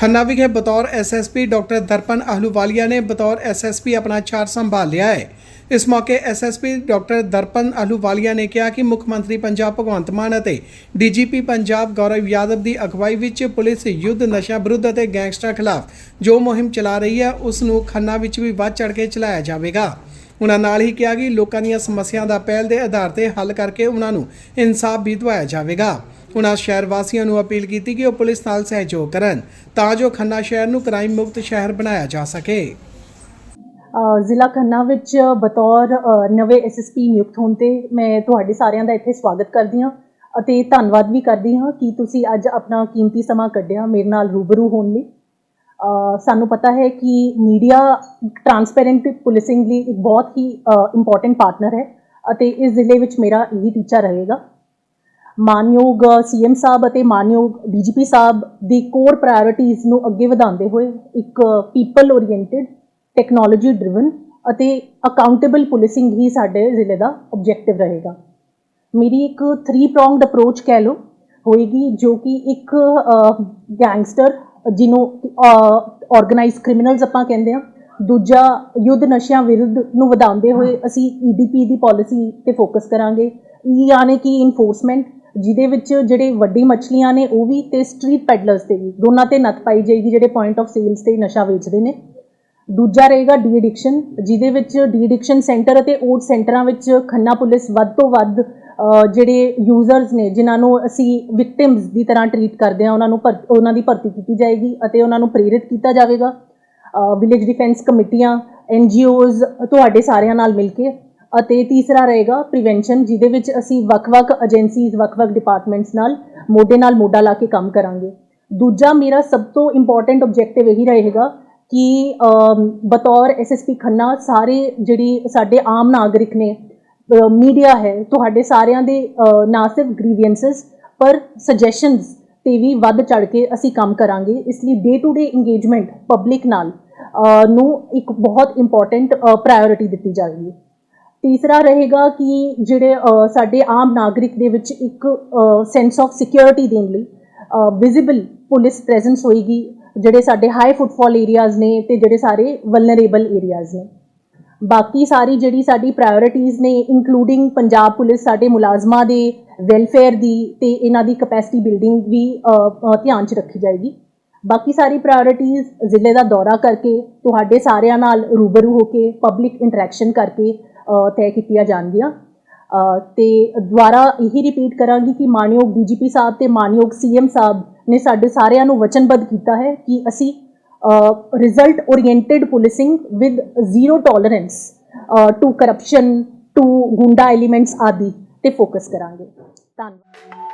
ਖੰਨਾ ਵਿਖੇ ਬਤੌਰ SSP doctor Darpan Ahluwalia ਨੇ ਬਤੌਰ ਐਸਐਸਪੀ ਆਪਣਾ ਚਾਰ ਸੰਭਾਲ ਲਿਆ ਹੈ। ਇਸ ਮੌਕੇ ਐਸਐਸਪੀ ਡਾਕਟਰ ਦਰਪਨ ਆਹਲੂਵਾਲੀਆ ਨੇ ਕਿਹਾ ਕਿ ਮੁੱਖ ਮੰਤਰੀ ਪੰਜਾਬ ਭਗਵੰਤ ਮਾਨ ਅਤੇ ਡੀਜੀਪੀ ਪੰਜਾਬ ਗੌਰਵ ਯਾਦਵ ਦੀ ਅਗਵਾਈ ਵਿੱਚ ਪੁਲਿਸ ਯੁੱਧ ਨਸ਼ਾ ਵਿਰੁੱਧ ਅਤੇ ਗੈਂਗਸਟਰ ਖਿਲਾਫ ਜੋ ਮੁਹਿੰਮ ਚਲਾ ਰਹੀ ਹੈ, ਉਸ ਨੂੰ ਖੰਨਾ ਵਿੱਚ ਵੀ ਵੱਧ ਚੜ ਕੇ ਚਲਾਇਆ ਜਾਵੇਗਾ। ਉਹਨਾਂ ਨਾਲ ਹੀ ਕਿਹਾ ਕਿ ਲੋਕਾਂ ਦੀਆਂ ਸਮੱਸਿਆਵਾਂ ਦਾ ਪਹਿਲ ਦੇ ਆਧਾਰ ਤੇ ਹੱਲ ਕਰਕੇ ਉਹਨਾਂ ਨੂੰ ਇਨਸਾਫ ਵੀ ਦਿਵਾਇਆ ਜਾਵੇਗਾ। ਉਹਨਾਂ ਸ਼ਹਿਰ ਵਾਸੀਆਂ ਨੂੰ ਅਪੀਲ ਕੀਤੀ ਕਿ ਉਹ ਪੁਲਿਸ ਨਾਲ ਸਹਿਯੋਗ ਕਰਨ ਤਾਂ ਜੋ ਖੰਨਾ ਸ਼ਹਿਰ ਨੂੰ ਕ੍ਰਾਈਮ ਮੁਕਤ ਸ਼ਹਿਰ ਬਣਾਇਆ ਜਾ ਸਕੇ। ਜ਼ਿਲ੍ਹਾ ਖੰਨਾ ਵਿੱਚ ਬਤੌਰ ਨਵੇਂ ਐਸਐਸਪੀ ਨਿਯੁਕਤ ਹੋਣ ਤੇ ਮੈਂ ਤੁਹਾਡੇ ਸਾਰਿਆਂ ਦਾ ਇੱਥੇ ਸਵਾਗਤ ਕਰਦੀ ਹਾਂ ਅਤੇ ਧੰਨਵਾਦ ਵੀ ਕਰਦੀ ਹਾਂ ਕਿ ਤੁਸੀਂ ਅੱਜ ਆਪਣਾ ਕੀਮਤੀ ਸਮਾਂ ਕੱਢਿਆ ਮੇਰੇ ਨਾਲ ਰੂਬਰੂ ਹੋਣ ਲਈ। ਸਾਨੂੰ ਪਤਾ ਹੈ ਕਿ ਮੀਡੀਆ ਟਰਾਂਸਪੇਰੈਂਟ ਪੁਲਿਸਿੰਗ ਲਈ ਇੱਕ ਬਹੁਤ ਹੀ ਇੰਪੋਰਟੈਂਟ ਪਾਰਟਨਰ ਹੈ ਅਤੇ ਇਸ ਜ਼ਿਲ੍ਹੇ ਵਿੱਚ ਮੇਰਾ ਇਹੀ ਟੀਚਾ ਰਹੇਗਾ। ਮਾਨਯੋਗ ਸੀਐਮ ਸਾਹਿਬ ਅਤੇ ਮਾਨਯੋਗ ਡੀਜੀਪੀ ਸਾਹਿਬ ਦੀ ਕੋਰ ਪ੍ਰਾਇੋਰਟੀਜ਼ ਨੂੰ ਅੱਗੇ ਵਧਾਉਂਦੇ ਹੋਏ ਇੱਕ ਪੀਪਲ ਓਰੀਐਂਟਡ ਟੈਕਨੋਲੋਜੀ ਡਰਿਵਨ ਅਤੇ ਅਕਾਊਂਟੇਬਲ ਪੁਲਿਸਿੰਗ ਹੀ ਸਾਡੇ ਜ਼ਿਲ੍ਹੇ ਦਾ ਆਬਜੈਕਟਿਵ ਰਹੇਗਾ। ਮੇਰੀ ਇੱਕ 3 ਪ੍ਰੋਂਗਡ ਅਪਰੋਚ ਕਹਿ ਲਓ ਹੋਏਗੀ ਜੋ ਕਿ ਇੱਕ ਗੈਂਗਸਟਰ ਜਿਹਨੂੰ ਆਰਗੇਨਾਈਜ਼ ਕ੍ਰਿਮੀਨਲਸ ਆਪਾਂ ਕਹਿੰਦੇ ਆ ਦੂਜਾ ਯੁੱਧ ਨਸ਼ਿਆਂ ਵਿਰੁੱਧ ਨੂੰ ਵਧਾਉਂਦੇ ਹੋਏ ਅਸੀਂ ਈਡੀਪੀ ਦੀ ਪਾਲਿਸੀ ਤੇ ਫੋਕਸ ਕਰਾਂਗੇ। ਈ ਯਾਨੀ ਕਿ ਇਨਫੋਰਸਮੈਂਟ ਜਿਹਦੇ ਵਿੱਚ ਜਿਹੜੇ ਵੱਡੀ ਮੱਛਲੀਆਂ ਨੇ, ਉਹ ਵੀ ਤੇ ਸਟਰੀਟ ਪੈਡਲਰਸ ਤੇ ਵੀ। ਦੋਨਾਂ ਤੇ ਨੱਥ ਪਾਈ ਜਾਏਗੀ, ਜਿਹੜੇ ਪੁਆਇੰਟ ਆਫ ਸੇਲਸ ਤੇ ਨਸ਼ਾ ਵੇਚਦੇ ਨੇ। ਦੂਜਾ ਰਹੇਗਾ ਡੀ ਐਡਿਕਸ਼ਨ ਜਿਹਦੇ ਵਿੱਚ ਡੀ ਐਡਿਕਸ਼ਨ ਸੈਂਟਰ ਅਤੇ ਓਟ ਸੈਂਟਰਾਂ ਵਿੱਚ ਖੰਨਾ ਪੁਲਿਸ ਵੱਧ ਤੋਂ ਵੱਧ ਜਿਹੜੇ ਯੂਜ਼ਰਸ ਨੇ, ਜਿਨ੍ਹਾਂ ਨੂੰ ਅਸੀਂ ਵਿਕਟਿਮਸ ਦੀ ਤਰ੍ਹਾਂ ਟਰੀਟ ਕਰਦੇ ਹਾਂ, ਉਹਨਾਂ ਨੂੰ ਭਰ- ਉਹਨਾਂ ਦੀ ਭਰਤੀ ਕੀਤੀ ਜਾਏਗੀ ਅਤੇ ਉਹਨਾਂ ਨੂੰ ਪ੍ਰੇਰਿਤ ਕੀਤਾ ਜਾਵੇਗਾ। ਵਿਲੇਜ ਡਿਫੈਂਸ ਕਮੇਟੀਆਂ ਐਨਜੀਓਜ਼ ਤੁਹਾਡੇ ਸਾਰਿਆਂ ਨਾਲ ਮਿਲ ਕੇ ਅਤੇ ਤੀਸਰਾ ਰਹੇਗਾ ਪ੍ਰੀਵੈਂਸ਼ਨ ਜਿਹਦੇ ਵਿੱਚ ਅਸੀਂ ਵੱਖ-ਵੱਖ ਏਜੰਸੀਜ਼ ਵੱਖ-ਵੱਖ ਡਿਪਾਰਟਮੈਂਟਸ ਨਾਲ ਮੋਢੇ ਨਾਲ ਮੋਢਾ ਲਾ ਕੇ ਕੰਮ ਕਰਾਂਗੇ। ਦੂਜਾ ਮੇਰਾ ਸਭ ਤੋਂ ਇੰਪੋਰਟੈਂਟ ਆਬਜੈਕਟਿਵ ਇਹੀ ਰਹੇਗਾ ਕਿ ਅਮ, ਬਤੌਰ ਐਸਐਸਪੀ ਖੰਨਾ ਸਾਰੇ ਜਿਹੜੀ ਸਾਡੇ ਆਮ ਨਾਗਰਿਕ ਨੇ ਮੀਡੀਆ ਹੈ ਤੁਹਾਡੇ ਸਾਰਿਆਂ ਦੇ ਨਾ ਸਿਰਫ ਗ੍ਰੀਵੈਂਸਸ ਪਰ ਸੁਜੈਸ਼ਨਸ ਤੇ ਵੀ ਵੱਧ ਚੜ ਕੇ ਅਸੀਂ ਕੰਮ ਕਰਾਂਗੇ। ਇਸ ਲਈ day to day engagement public ਨਾਲ ਨੂੰ ਇੱਕ ਬਹੁਤ ਇੰਪੋਰਟੈਂਟ ਪ੍ਰਾਇੋਰਿਟੀ ਦਿੱਤੀ ਜਾਵੇਗੀ ਤੀਸਰਾ ਰਹੇਗਾ ਕਿ ਜਿਹੜੇ ਸਾਡੇ ਆਮ ਨਾਗਰਿਕ ਦੇ ਵਿੱਚ ਇੱਕ ਸੈਂਸ ਆਫ ਸਿਕਿਉਰਿਟੀ ਦੇਣ ਲਈ ਵਿਜ਼ੀਬਲ ਪੁਲਿਸ ਪ੍ਰੈਜ਼ੈਂਸ ਹੋਏਗੀ, ਜਿਹੜੇ ਸਾਡੇ ਹਾਈ ਫੁੱਟਫਾਲ ਏਰੀਆਜ਼ ਨੇ ਤੇ ਜਿਹੜੇ ਸਾਰੇ ਵਲਨਰੇਬਲ ਏਰੀਆਜ਼ ਨੇ। ਬਾਕੀ ਸਾਰੀ ਜਿਹੜੀ ਸਾਡੀ ਪ੍ਰਾਇੋਰਟੀਜ਼ ਨੇ ਇਨਕਲੂਡਿੰਗ ਪੰਜਾਬ ਪੁਲਿਸ ਸਾਡੇ ਮੁਲਾਜ਼ਮਾਂ ਦੇ ਵੈਲਫੇਅਰ ਦੀ ਤੇ ਇਹਨਾਂ ਦੀ ਕਪੈਸਿਟੀ ਬਿਲਡਿੰਗ ਵੀ ਧਿਆਨ 'ਚ ਰੱਖੀ ਜਾਏਗੀ। ਬਾਕੀ ਸਾਰੀ ਪ੍ਰਾਇੋਰਟੀਜ਼ ਜ਼ਿਲ੍ਹੇ ਦਾ ਦੌਰਾ ਕਰਕੇ, ਤੁਹਾਡੇ ਸਾਰਿਆਂ ਨਾਲ ਰੂਬਰੂ ਹੋ ਕੇ ਪਬਲਿਕ ਇੰਟਰੈਕਸ਼ਨ ਕਰਕੇ ਤੈਅ ਕੀਤੀਆਂ ਜਾਣਗੀਆਂ। ਅ, ਤੇ ਦੁਬਾਰਾ ਇਹੀ ਰਿਪੀਟ ਕਰਾਂਗੀ ਕਿ ਮਾਨਯੋਗ ਡੀਜੀਪੀ ਸਾਹਿਬ ਤੇ ਮਾਨਯੋਗ ਸੀਐਮ ਸਾਹਿਬ ਨੇ ਸਾਡੇ ਸਾਰਿਆਂ ਨੂੰ ਵਚਨਬੱਧ ਕੀਤਾ ਹੈ ਕਿ ਅਸੀਂ result oriented policing with zero tolerance to corruption to goonda elements ਆਦਿ ਤੇ ਫੋਕਸ ਕਰਾਂਗੇ। ਧੰਨਵਾਦ।